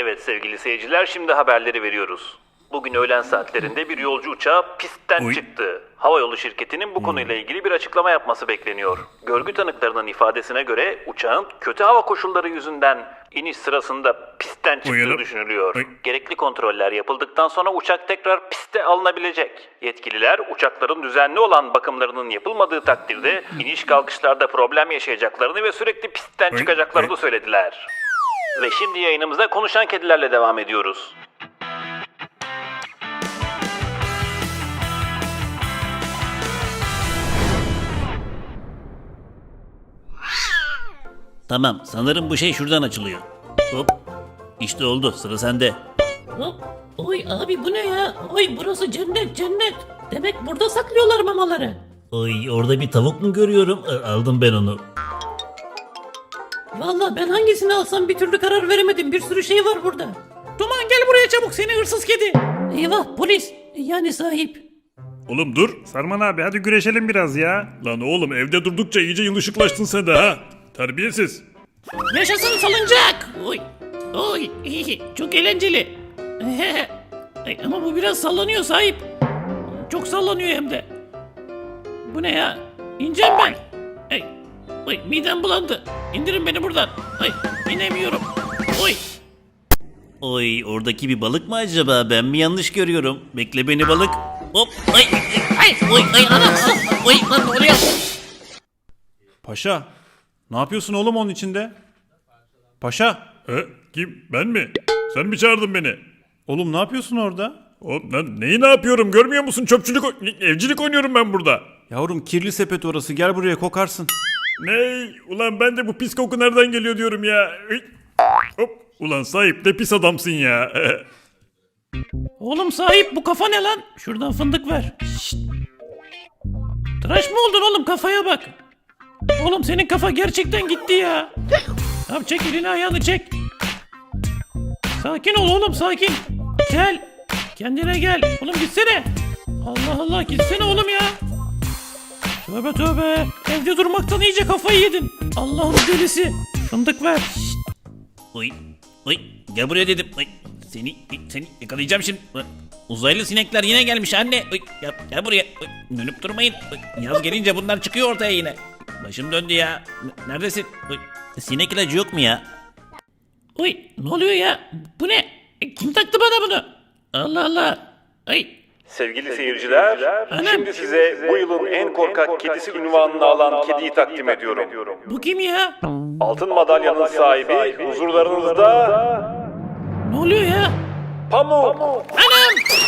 Evet sevgili seyirciler şimdi haberleri veriyoruz. Bugün öğlen saatlerinde bir yolcu uçağı pistten Oy. çıktı. Havayolu şirketinin bu konuyla ilgili bir açıklama yapması bekleniyor. Görgü tanıklarının ifadesine göre uçağın kötü hava koşulları yüzünden iniş sırasında pistten çıktığı Uyarı- düşünülüyor. Oy. Gerekli kontroller yapıldıktan sonra uçak tekrar piste alınabilecek. Yetkililer uçakların düzenli olan bakımlarının yapılmadığı takdirde iniş kalkışlarda problem yaşayacaklarını ve sürekli pistten Oy. çıkacaklarını Oy. söylediler. Ve şimdi yayınımıza konuşan kedilerle devam ediyoruz. Tamam sanırım bu şey şuradan açılıyor. Hop. İşte oldu sıra sende. Hop. Oy abi bu ne ya? Oy burası cennet cennet. Demek burada saklıyorlar mamaları. Oy orada bir tavuk mu görüyorum? E, Aldım ben onu. Vallahi ben hangisini alsam bir türlü karar veremedim. Bir sürü şey var burada. Duman gel buraya çabuk seni hırsız kedi. Eyvah polis. Yani sahip. Oğlum dur. Sarman abi hadi güreşelim biraz ya. Lan oğlum evde durdukça iyice yılışıklaştın sen de ha. Terbiyesiz. Yaşasın salıncak. Oy. Oy. Çok eğlenceli. Ama bu biraz sallanıyor sahip. Çok sallanıyor hem de. Bu ne ya? İneceğim ben. Ay. Oy midem bulandı. İndirin beni buradan. Ay inemiyorum. Oy. Oy oradaki bir balık mı acaba? Ben mi yanlış görüyorum? Bekle beni balık. Hop. Ay. Ay oy ay anam. ah, Oy lan oluyor? Paşa, ne yapıyorsun oğlum onun içinde? Paşa, He? Kim? Ben mi? Sen mi çağırdın beni? oğlum ne yapıyorsun orada? Oğlum lan neyi ne yapıyorum görmüyor musun? Çöpçülük, evcilik oynuyorum ben burada. Yavrum kirli sepet orası gel buraya kokarsın. Ney? Ulan ben de bu pis koku nereden geliyor diyorum ya. Hop. Ulan sahip de pis adamsın ya. Oğlum sahip bu kafa ne lan? Şuradan fındık ver. Şşt. Tıraş mı oldun oğlum kafaya bak. Oğlum senin kafa gerçekten gitti ya. Tamam çek elini ayağını çek. Sakin ol oğlum sakin. Gel. Kendine gel. Oğlum gitsene. Allah Allah gitsene oğlum ya. Tövbe tövbe. Evde durmaktan iyice kafayı yedin. Allah'ın delisi. Fındık ver. Oy. Oy. Gel buraya dedim. Oy. Seni seni yakalayacağım şimdi. Oy. Uzaylı sinekler yine gelmiş anne. Oy. Gel, gel buraya. Oy. Dönüp durmayın. Oy. Yaz gelince bunlar çıkıyor ortaya yine. Başım döndü ya. N- Neredesin? Oy. Sinek ilacı yok mu ya? Oy ne oluyor ya? Bu ne? E, Kim taktı bana bunu? Allah Allah. Ay Sevgili seyirciler, şimdi size bu yılın en korkak kedisi ünvanını alan kediyi takdim ediyorum. bu kim ya? Altın madalyanın sahibi huzurlarınızda Ne oluyor ya? Pamuk. Anam!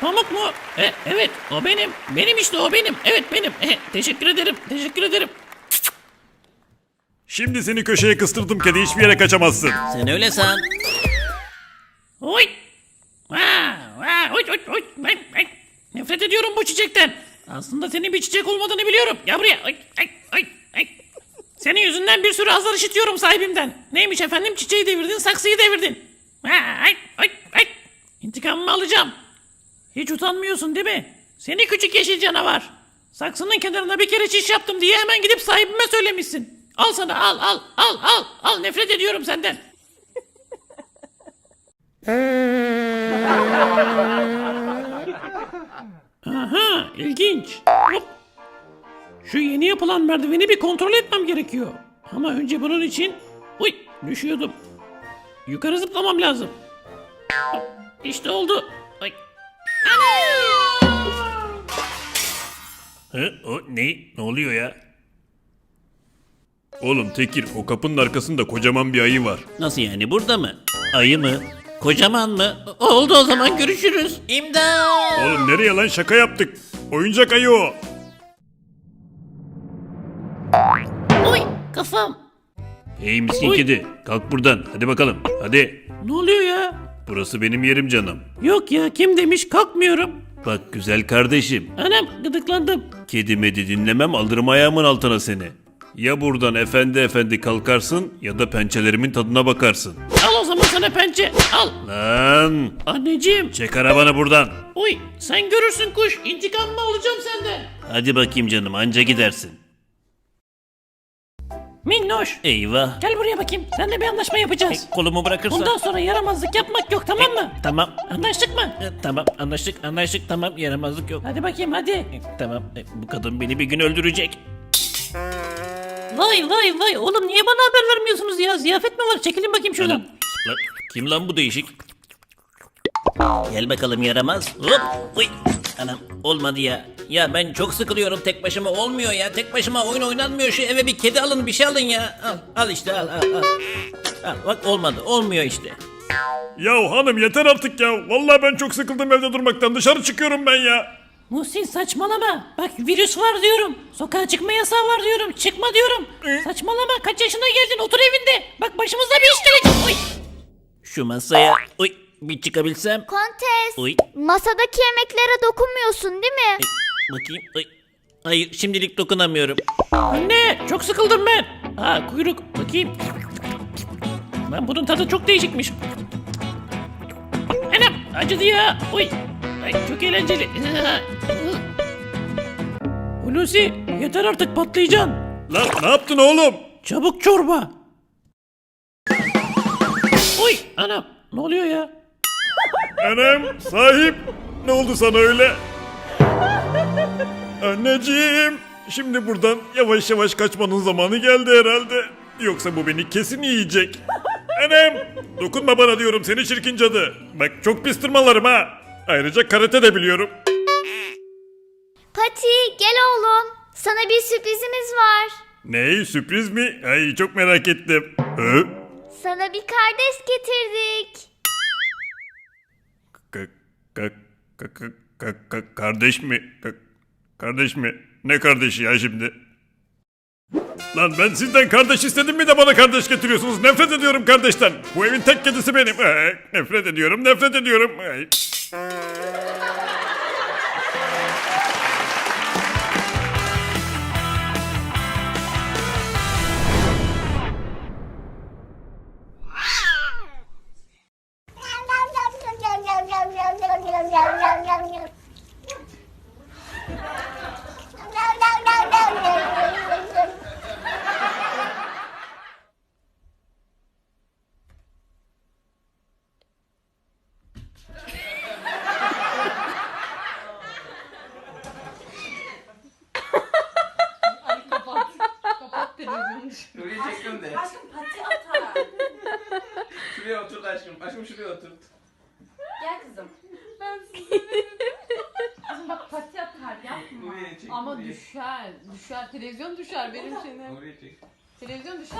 Pamuk mu? E, evet o benim. Benim işte o benim. Evet benim. E, teşekkür ederim. Teşekkür ederim. Şimdi seni köşeye kıstırdım kedi hiçbir yere kaçamazsın. Sen öyle san. Oy! Vaa, vaa, oy, oy, oy, ay, ay. Nefret ediyorum bu çiçekten. Aslında senin bir çiçek olmadığını biliyorum. Gel buraya. Ay, ay, ay. Senin yüzünden bir sürü azar işitiyorum sahibimden. Neymiş efendim çiçeği devirdin, saksıyı devirdin. Ay, ay, ay. İntikamımı alacağım. Hiç utanmıyorsun değil mi? Seni küçük yeşil canavar. Saksının kenarına bir kere çiş yaptım diye hemen gidip sahibime söylemişsin. Al sana al al al al al nefret ediyorum senden. Aha ilginç. Hop. Şu yeni yapılan merdiveni bir kontrol etmem gerekiyor. Ama önce bunun için... Uy düşüyordum. Yukarı zıplamam lazım. İşte oldu. Ay. He? O ne? Ne oluyor ya? Oğlum Tekir o kapının arkasında kocaman bir ayı var. Nasıl yani burada mı? Ayı mı? Kocaman mı? Oldu o zaman görüşürüz. İmdat! Oğlum nereye lan şaka yaptık. Oyuncak ayı o. Oy kafam. Hey miskin Oy. kedi kalk buradan hadi bakalım hadi. Ne oluyor ya? Burası benim yerim canım. Yok ya kim demiş kalkmıyorum. Bak güzel kardeşim. Anam gıdıklandım. Kedi medi dinlemem alırım ayağımın altına seni. Ya buradan efendi efendi kalkarsın ya da pençelerimin tadına bakarsın. Sana pençe. Al. Lan Anneciğim. çek arabanı buradan. Oy sen görürsün kuş. İntikamımı alacağım senden. Hadi bakayım canım anca gidersin. Minnoş. Eyvah. Gel buraya bakayım. Seninle bir anlaşma yapacağız. Kolumu bırakırsa. Bundan sonra yaramazlık yapmak yok tamam mı? Tamam. Anlaştık mı? E, Tamam anlaştık anlaştık tamam yaramazlık yok. Hadi bakayım hadi. E, Tamam e, bu kadın beni bir gün öldürecek. Vay vay vay oğlum niye bana haber vermiyorsunuz ya? Ziyafet mi var? Çekilin bakayım şuradan. Lan, kim lan bu değişik? Gel bakalım yaramaz. Hop. Uy. Anam olmadı ya. Ya ben çok sıkılıyorum tek başıma olmuyor ya. Tek başıma oyun oynanmıyor. Şu eve bir kedi alın bir şey alın ya. Al, al işte al al al. Al, bak olmadı olmuyor işte. Ya hanım yeter artık ya. Vallahi ben çok sıkıldım evde durmaktan. Dışarı çıkıyorum ben ya. Muhsin saçmalama. Bak virüs var diyorum. Sokağa çıkma yasağı var diyorum. Çıkma diyorum. Saçmalama. Kaç yaşına geldin? Otur evinde. Bak başımıza bir iş gelecek. Oy. Şu masaya uy bir çıkabilsem. Kontes, Uy. masadaki yemeklere dokunmuyorsun değil mi? Bakayım. Uy. Hayır şimdilik dokunamıyorum. Anne çok sıkıldım ben. Ha kuyruk. Bakayım. Lan bunun tadı çok değişikmiş. Anam acıdı ya. Oy. Ay, çok eğlenceli. Hulusi yeter artık patlayacaksın. Lan ne yaptın oğlum? Çabuk çorba. Oy anam ne oluyor ya? Anam sahip. Ne oldu sana öyle? Anneciğim. Şimdi buradan yavaş yavaş kaçmanın zamanı geldi herhalde. Yoksa bu beni kesin yiyecek. Anam dokunma bana diyorum seni çirkin cadı. Bak çok pis tırmalarım ha. Ayrıca karate de biliyorum. Pati, gel oğlum. Sana bir sürprizimiz var. Ney sürpriz mi? Ay çok merak ettim. Hı? Sana bir kardeş getirdik. Ka- kardeş mi? Ka- kardeş mi? Ne kardeşi ya şimdi? Lan ben sizden kardeş istedim mi de bana kardeş getiriyorsunuz? Nefret ediyorum kardeşten. Bu evin tek kedisi benim. Ee, nefret ediyorum, nefret ediyorum. Ay. Şuraya çektim de. Aşkım pati atar. şuraya oturt aşkım. Aşkım şuraya oturt. Gel kızım. Kızım bak pati atar yapma. Buraya çek. Ama buraya. düşer. Düşer. Televizyon düşer benim şeyim. Oraya çek. Televizyon düşer.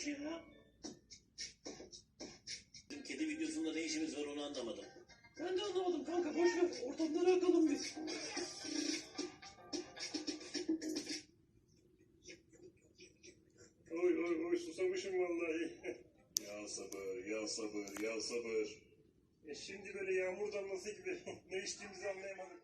Ya minnoş ya. Kedi videosunda ne işimiz var onu anlamadım. Ben de anlamadım kanka boş ver. Ortamları akalım biz. Oy oy oy susamışım vallahi. ya sabır, ya sabır, ya sabır. E şimdi böyle yağmur damlası gibi ne içtiğimizi anlayamadık.